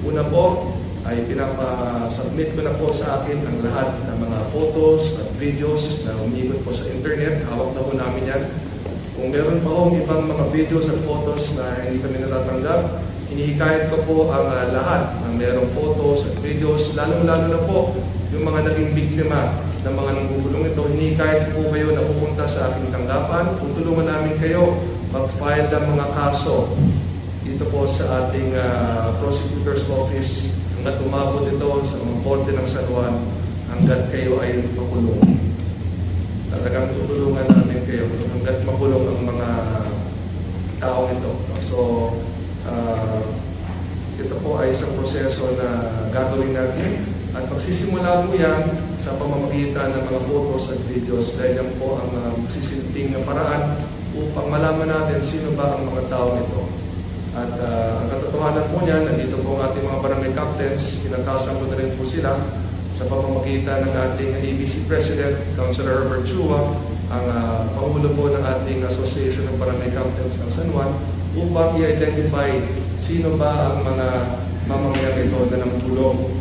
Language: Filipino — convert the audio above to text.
Una po ay pinapa-submit ko na po sa akin ang lahat ng mga photos at videos na umiikot po sa internet. Hawak na po namin yan. Kung meron pa hong ibang mga videos at photos na hindi kami natatanggap, hinihikayat ko po ang ah, lahat ng merong photos at videos, lalong-lalo na po yung mga naging biktima ng mga nanggugulong ito. Hinihikayat ko po kayo na pupunta sa aking tanggapan. Tutulungan namin kayo mag-file ng mga kaso dito po sa ating ah, prosecutor's office hanggat umabot ito sa mga korte ng San Juan hanggat kayo ay makulong. Talagang tutulungan namin kayo hanggat makulong ang mga taong ito. So, ah, ito po ay isang proseso na gagawin natin at magsisimula po yan sa pamamagitan ng mga photos at videos dahil yan po ang uh, magsisilbing na paraan upang malaman natin sino ba ang mga tao ito. At ah, ang katotohanan po niyan, nandito po ang ating mga barangay captains, kinakasan ko na rin po sila sa pamamagitan ng ating ABC President, Councilor Herbert Chua, ang uh, pangulo po ng ating Association ng Barangay Captains ng San Juan, upang i-identify sino ba ang mga mamamayan ito na nang tulong